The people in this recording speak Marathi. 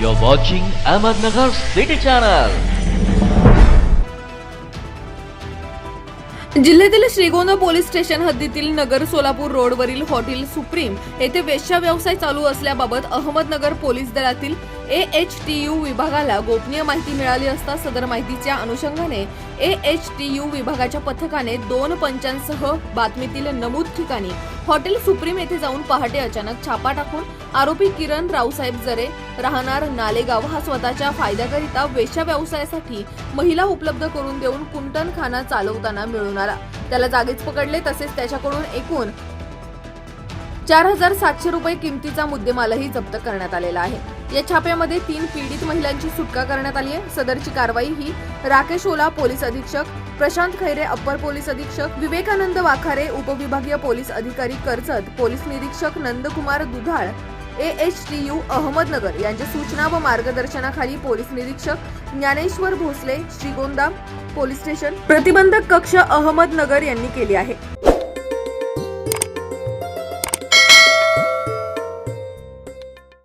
You're watching Ahmednagar City Channel. जिल्ह्यातील श्रीगोंद पोलीस स्टेशन हद्दीतील नगर सोलापूर रोडवरील हॉटेल सुप्रीम येथे वेश्या व्यवसाय चालू असल्याबाबत अहमदनगर पोलीस दलातील ए एच टी यू विभागाला गोपनीय माहिती मिळाली असता सदर माहितीच्या अनुषंगाने ए एच टी यू विभागाच्या पथकाने दोन पंचांसह बातमीतील नमूद ठिकाणी हॉटेल सुप्रीम येथे जाऊन पहाटे अचानक छापा टाकून आरोपी किरण रावसाहेब जरे राहणार नालेगाव हा स्वतःच्या फायद्याकरिता वेशा व्यवसायासाठी महिला उपलब्ध करून देऊन कुंटणखाना चालवताना मिळून आला. त्याला जागीच पकडले तसेच त्याच्याकडून एकूण चार हजार सातशे रुपये किमतीचा मुद्देमालही जप्त करण्यात आलेला आहे. या छाप्यामध्ये तीन पीडित महिलांची सुटका करण्यात आली आहे. सदरची कारवाई ही राकेश ओला पोलीस अधीक्षक प्रशांत खैरे अप्पर पोलीस अधीक्षक विवेकानंद वाखारे उपविभागीय पोलीस अधिकारी कर्जत पोलीस निरीक्षक Nandkumar Dudhal A H T U Ahmednagar यांच्या सूचना व मार्गदर्शनाखाली पोलीस निरीक्षक ज्ञानेश्वर भोसले श्रीगोंदा पोलीस स्टेशन प्रतिबंधक कक्ष अहमदनगर यांनी केली आहे.